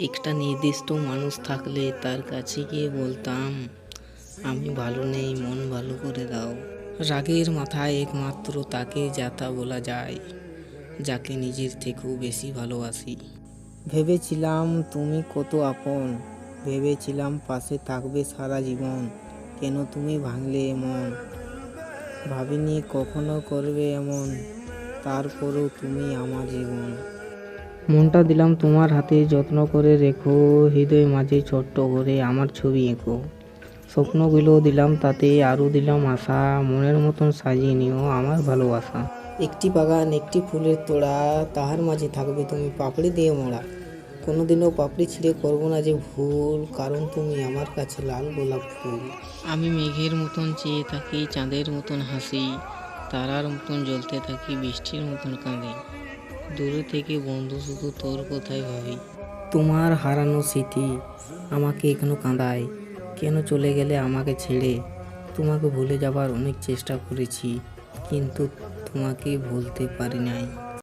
একটা নির্দিষ্ট মানুষ থাকলে তার কাছে গিয়ে বলতাম, আমি ভালো নেই, মন ভালো করে দাও। রাগের মাথায় একমাত্র তাকে যাতা বলা যায়, যাকে নিজের থেকেও বেশি ভালোবাসি। ভেবেছিলাম, তুমি কত আপন। ভেবেছিলাম, পাশে থাকবে সারা জীবন। কেন তুমি ভাঙলে এমন? ভাবিনি, কখনো করবে এমন। তারপরেও তুমি আমার জীবন। মনটা দিলাম তোমার হাতে যত্ন করে রেখো হৃদয় মাঝে ছোট্ট করে আমার ছবি এঁকো। স্বপ্নগুলো দিলাম তাতে আরও দিলাম আশা মনের মতন সাজিয়ে নিও আমার ভালোবাসা। একটি বাগান একটি ফুলের তোড়া তাহার মাঝে থাকবে তুমি পাপড়ি দিয়ে মোড়া কোনোদিনও পাপড়ি ছিঁড়ে করব না যে ভুল কারণ তুমি আমার কাছে লাল গোলাপ ফুল। আমি মেঘের মতন চেয়ে থাকি চাঁদের মতন হাসি তারার মতন জ্বলতে থাকি বৃষ্টির মতন কাঁদি। দূরে থেকে বন্ধু, শুধু তোর কথাই ভাবি। তোমার হারানো স্মৃতি আমাকে এখনও কাঁদায়। কেন চলে গেলে আমাকে ছেড়ে? তোমাকে ভুলে যাবার অনেক চেষ্টা করেছি, কিন্তু তোমাকে ভুলতে পারি নাই।